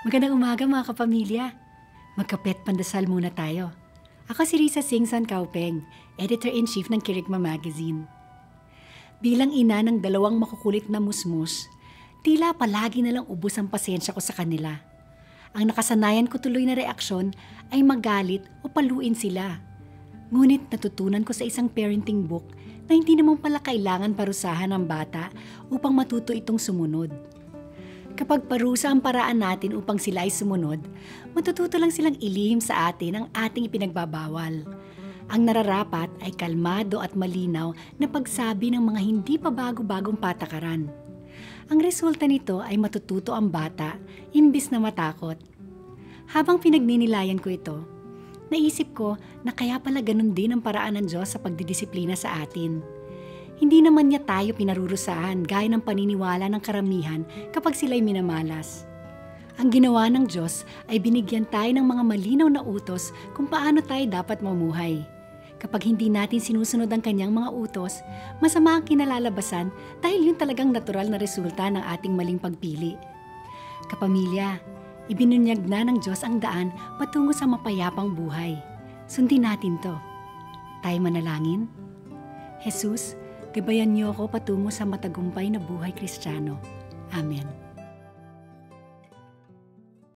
Magandang umaga mga kapamilya. Magkapet pandasal muna tayo. Ako si Risa Singson Kaupeng, Editor-in-Chief ng Kirigma Magazine. Bilang ina ng dalawang makukulit na musmus, tila palagi na lang ubos ang pasensya ko sa kanila. Ang nakasanayan ko tuloy na reaksyon ay magalit o paluin sila. Ngunit natutunan ko sa isang parenting book na hindi naman pala kailangan parusahan ng bata upang matuto itong sumunod. Kapag parusa ang paraan natin upang sila ay sumunod, matututo lang silang ilihim sa atin ang ating ipinagbabawal. Ang nararapat ay kalmado at malinaw na pagsabi ng mga hindi pa bago-bagong patakaran. Ang resulta nito ay matututo ang bata imbis na matakot. Habang pinagninilayan ko ito, naisip ko na kaya pala ganun din ang paraan ng Diyos sa pagdidisiplina sa atin. Hindi naman niya tayo pinarurusahan gaya ng paniniwala ng karamihan kapag sila'y minamalas. Ang ginawa ng Diyos ay binigyan tayo ng mga malinaw na utos kung paano tayo dapat mamuhay. Kapag hindi natin sinusunod ang kanyang mga utos, masama ang kinalalabasan dahil yun talagang natural na resulta ng ating maling pagpili. Kapamilya, ibinunyag na ng Diyos ang daan patungo sa mapayapang buhay. Sundin natin to. Tayo manalangin? Jesus, gabayan niyo ako patungo sa matagumpay na buhay kristyano. Amen.